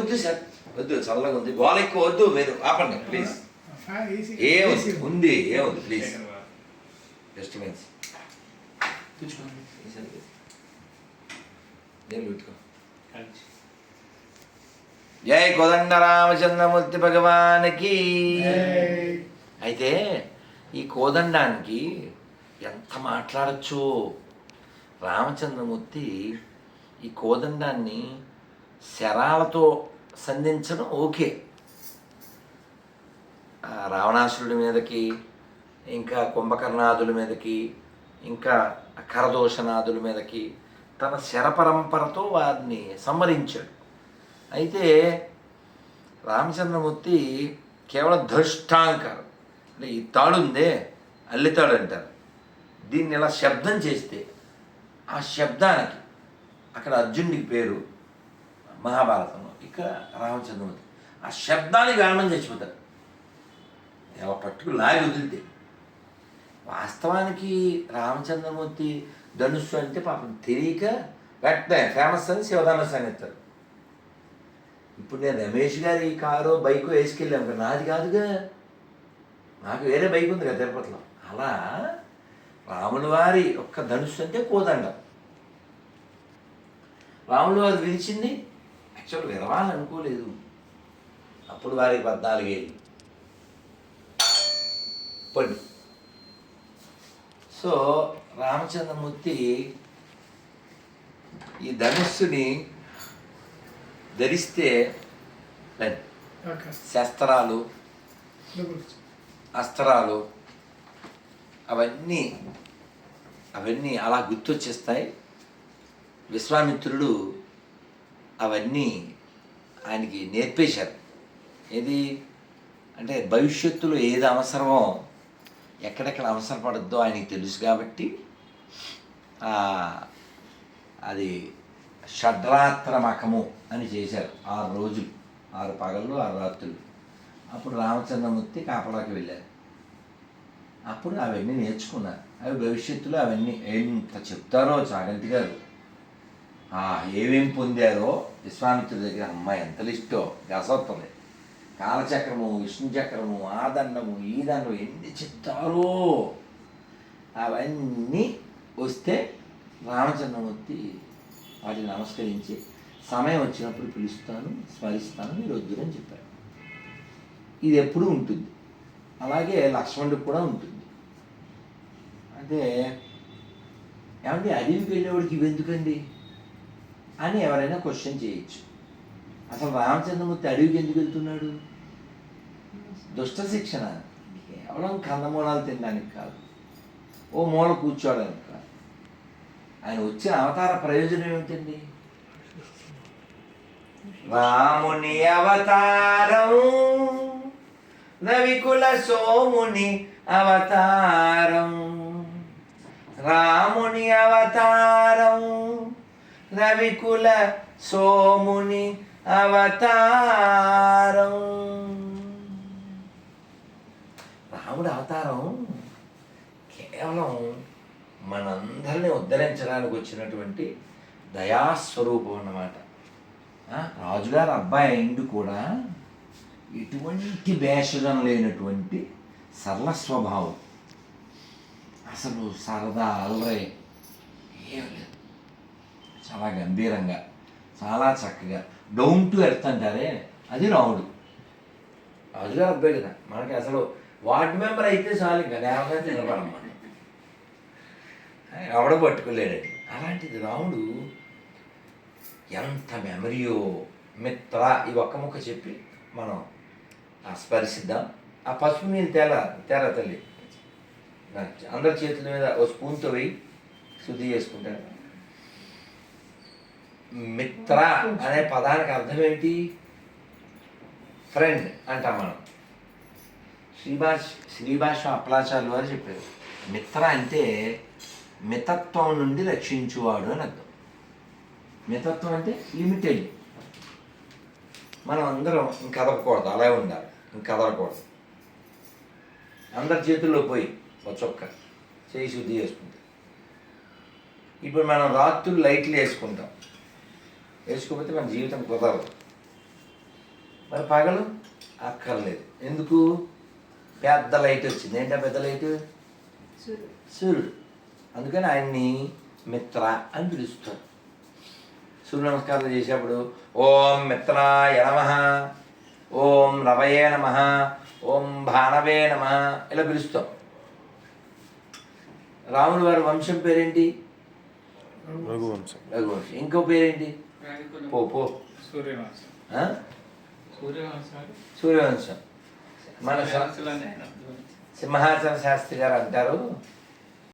వద్దు సార్ వద్దు చల్లగా ఉంది. గోల ఎక్కువ వద్దు మీరు ఆపండి ప్లీజ్ ఫ్యాన్ ఏసీ ఏముంది ఉంది ప్లీజ్ జస్ట్ మీన్స్ జై కోదండ రామచంద్రమూర్తి భగవానికి. అయితే ఈ కోదండానికి ఎంత మాట్లాడచ్చు? రామచంద్రమూర్తి ఈ కోదండాన్ని శరాలతో సంధించడం ఓకే. రావణాసురుడి మీదకి ఇంకా కుంభకర్ణాదుల మీదకి ఇంకా కరదోషనాదుల మీదకి తన శరపరంపరతో వారిని సంహరించాడు అయితే రామచంద్రమూర్తి కేవలం ధృష్టాంకారం అంటే ఈ తాడు అల్లితాడు అంటారు. దీన్ని ఇలా శబ్దం చేస్తే ఆ శబ్దానికి అక్కడ అర్జునుడికి పేరు మహాభారతం ఇక్కడ రామచంద్రమూర్తి ఆ శబ్దానికి వేమం చచ్చిపోతారు ఎలా పట్టుకు లాగి వదిలితే. వాస్తవానికి రామచంద్రమూర్తి ధనుస్సు అంటే పాపం తెలియక వెంటనే ఫేమస్ అని శివధనుస్సు అని ఇప్పుడు నేను రమేష్ గారి కారు బైక్ వేసుకెళ్ళాం కదా నాది కాదుగా. నాకు వేరే బైక్ ఉంది కదా తిరుపతిలో. అలా రాముల వారి ఒక్క ధనుస్సు అంటే కోదండం. రాముని వారు విరిచింది యాక్చువల్ విరవాలనుకోలేదు అప్పుడు వారికి పద్నాలుగేళ్ళు. పండు సో రామచంద్రమూర్తి ఈ ధనుస్సుని ధరిస్తే శస్త్రాలు అస్త్రాలు అవన్నీ అవన్నీ అలా గుర్తొచ్చేస్తాయి. విశ్వామిత్రుడు అవన్నీ ఆయనకి నేర్పేశారు. ఏది? అంటే భవిష్యత్తులో ఏది అవసరమో ఎక్కడెక్కడ అవసరపడద్దో ఆయనకి తెలుసు కాబట్టి అది షడ్రాత్రమకము అని చేశారు. ఆరు రోజులు ఆరు పగళ్ళు ఆరు రాత్రులు. అప్పుడు రామచంద్రమూర్తి కాపలాకి వెళ్ళారు. అప్పుడు అవన్నీ నేర్చుకున్నారు. అవి భవిష్యత్తులో అవన్నీ ఎంత చెప్తారో చాగంటి గారు ఏమేం పొందారో విశ్వామిత్రుడి దగ్గర అమ్మాయి ఎంత లిస్టో గసొస్తుంది కాలచక్రము విష్ణు చక్రము ఆ దండము ఈ దండం ఎన్ని చెప్తారో అవన్నీ వస్తే రామచంద్రమూర్తి వాటిని నమస్కరించి సమయం వచ్చినప్పుడు పిలుస్తాను స్మరిస్తాను మీరు వద్దురని చెప్పారు. ఇది ఎప్పుడూ ఉంటుంది. అలాగే లక్ష్మణుడికి కూడా ఉంటుంది. అంటే ఏమంటే అడవికి వెళ్ళేవాడికి ఇవి ఎందుకండి? అని ఎవరైనా క్వశ్చన్ చేయొచ్చు. అసలు రామచంద్రమూర్తి అడవికి ఎందుకు వెళ్తున్నాడు? దుష్ట శిక్షణ. కేవలం కందమూలాలు తినడానికి కాదు. ఓ మూల కూర్చోవడానికి కాదు. ఆయన వచ్చిన అవతార ప్రయోజనం ఏమిటండి? రాముని అవతారం రవికుల సోముని అవతారం. రాముని అవతారం రవికుల సోముని అవతారం. రాముడి అవతారం కేవలం మనందరినీ ఉద్ధరించడానికి వచ్చినటువంటి దయాస్వరూపం అన్నమాట. రాజుగారు అబ్బాయి అయింది కూడా ఎటువంటి భేషజం లేనటువంటి సరళ స్వభావం. అసలు సరదా అలరై ఏం లేదు. చాలా గంభీరంగా చాలా చక్కగా. డౌన్ టు ఎర్త్ అంటారే అది రాముడు. రాజుగారు అబ్బాయి కదా మనకి అసలు వార్డ్ మెంబర్ అయితే చాలు ఇంకా లేకపోతే నిలబడమాట ఎవడ పట్టుకోలేడండి అలాంటిది రాముడు ఎంత మెమరీయో మిత్ర ఈ ఒక్క ముక్క చెప్పి మనం ఆ ఆ పసుపు మీద తేల తేరా తల్లి. అందరి చేతుల మీద ఓ స్పూన్తో వేయి శుద్ధి చేసుకుంటాను మిత్ర అనే పదానికి అర్థం ఏంటి? ఫ్రెండ్ అంటాం మనం. శ్రీభాష శ్రీభాష అప్లాచార్యులు వారు చెప్పారు. మిత్ర అంటే మితత్వం నుండి రక్షించువాడు అని అర్థం. మితత్వం అంటే లిమిటెడ్. మనం అందరం ఇంక అలాగే ఉండాలి. ఇంక కదలకూడదు. అందరి చేతుల్లో పోయి ఒక చొక్క చేయి శుద్ధి చేసుకుంటాం. ఇప్పుడు మనం రాత్రులు లైట్లు వేసుకుంటాం. వేసుకోకపోతే మన జీవితం కుదరదు. మరి పగలు అక్కర్లేదు. ఎందుకు? పెద్ద లైట్ వచ్చింది. ఏంటా పెద్ద లైట్? సూర్యుడు. అందుకని ఆయన్ని మిత్ర అని పిలుస్తారు. సూర్య నమస్కారం చేసేప్పుడు ఓం మిత్రాయ నమ ఓం రవయే నమ ఓం భానవే నమ ఇలా పిలుస్తాం. రాముడు వారి వంశం పేరేంటి? రఘువంశం. రఘువంశం. ఇంకో పేరేంటి? పో పో. సూర్యవంశం. మన. సింహాచల శాస్త్రి గారు అంటారు.